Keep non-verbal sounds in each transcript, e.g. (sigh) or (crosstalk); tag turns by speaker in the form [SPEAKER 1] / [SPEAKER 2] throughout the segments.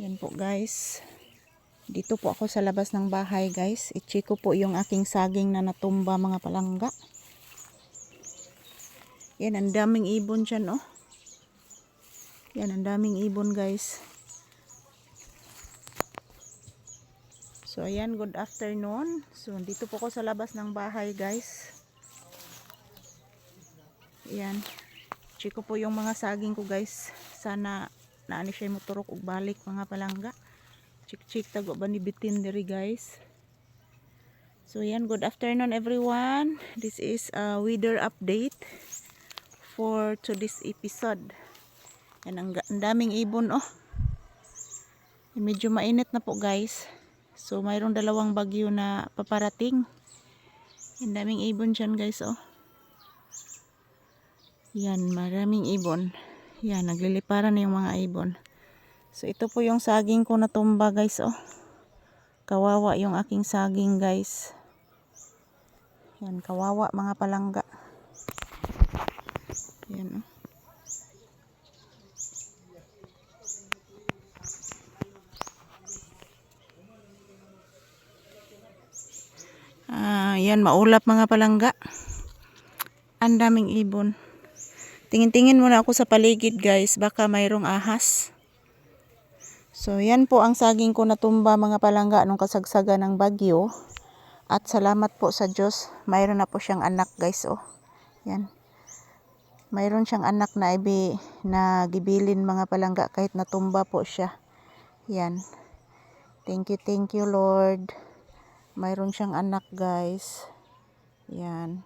[SPEAKER 1] Yan po guys. Dito po ako sa labas ng bahay guys. I-check ko po yung aking saging na natumba mga palangga. Yan, ang daming ibon dyan oh. Yan, ang daming ibon guys. So ayan, good afternoon. So dito po ako sa labas ng bahay guys. Yan. Check ko po yung mga saging ko guys. Sana naani siya moturok ug balik mga palangga. Check check tago ba ni bitin diri guys. So yan, good afternoon everyone. This is a weather update for today's episode. Yan ang, ang daming ibon oh. Medyo mainit na po guys. So mayroong dalawang bagyo na paparating. Ang daming ibon dyan guys oh. Yan, maraming ibon. Yan, nagliliparan na yung mga ibon. So, ito po yung saging ko na tumba, guys, oh. Kawawa yung aking saging, guys. Yan, kawawa mga palangga. Yan, oh. Ah, yan, maulap mga palangga. Ang daming ibon. Tingin-tingin muna ako sa paligid guys, baka mayroong ahas. So yan po ang saging ko natumba mga palangga nung kasagsaga ng bagyo. At salamat po sa Diyos, mayroon na po siyang anak guys oh. Yan. Mayroon siyang anak na ibi na gibilin mga palangga kahit natumba po siya. Yan. Thank you, thank you Lord. Mayroon siyang anak guys. Yan.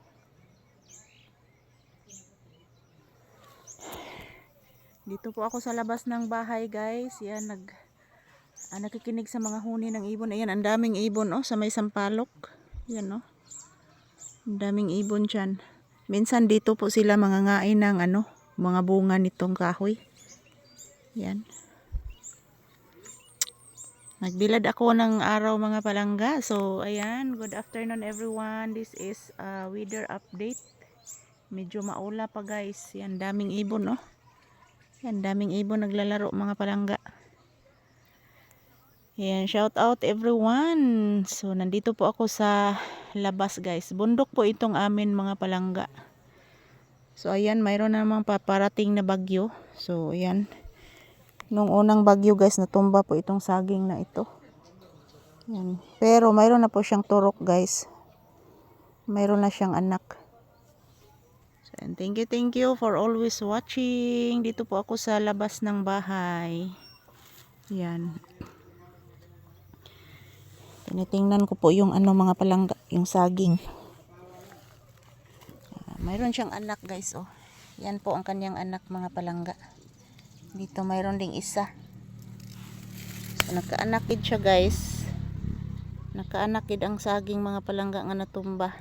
[SPEAKER 1] Dito po ako sa labas ng bahay, guys. Yan, nag ah, nakikinig sa mga huni ng ibon. Ayan, ang daming ibon, oh, sa may sampalok. Yan, oh. Ang daming ibon dyan. Minsan dito po sila mangangain ng, ano, mga bunga nitong kahoy. Yan. Nagbilad ako ng araw mga palangga. So, ayan. Good afternoon everyone. This is a weather update. Medyo maula pa guys. Yan, daming ibon, oh. Yan, daming ibon naglalaro mga palangga. Yan, shout out everyone. So, nandito po ako sa labas guys. Bundok po itong amin mga palangga. So, ayan, mayroon na namang paparating na bagyo. So, ayan. Nung unang bagyo guys, natumba po itong saging na ito. Yan. Pero, mayroon na po siyang turok guys. Mayroon na siyang anak. And thank you, thank you for always watching. Dito po ako sa labas ng bahay. Yan. Tinitingnan ko po yung ano mga palangga, yung saging. Ah, mayroon siyang anak guys, oh. Yan po ang kanyang anak mga palangga. Dito mayroon ding isa. So, nagkaanakid siya guys. Nakaanakid ang saging mga palangga nga natumba.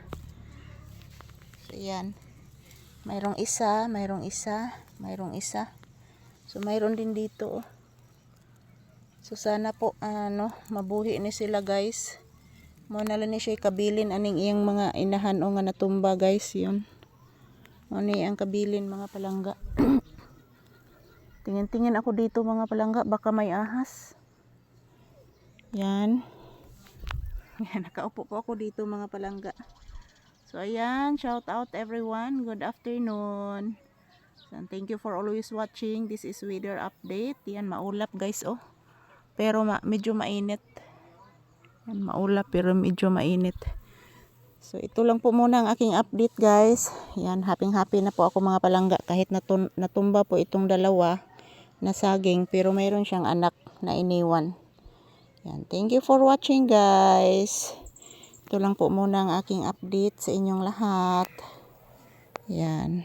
[SPEAKER 1] So, yan. Mayroong isa, mayroong isa, mayroong isa. So mayroon din dito. oh. So sana po ano, mabuhi ni sila guys. Mo na lang ni siya kabilin aning iyang mga inahan o nga natumba guys, yun. Mo ni ang kabilin mga palangga. (clears throat) Tingin-tingin ako dito mga palangga, baka may ahas. Yan. (laughs) Yan, nakaupo po ako dito mga palangga. So ayan, shout out everyone. Good afternoon. So, thank you for always watching. This is weather update. Yan, maulap guys oh. Pero ma medyo mainit. Yan, maulap pero medyo mainit. So ito lang po muna ang aking update guys. Yan, happy happy na po ako mga palangga kahit natun natumba po itong dalawa na saging pero mayroon siyang anak na iniwan. Yan, thank you for watching guys. Ito lang po muna ang aking update sa inyong lahat. Yan.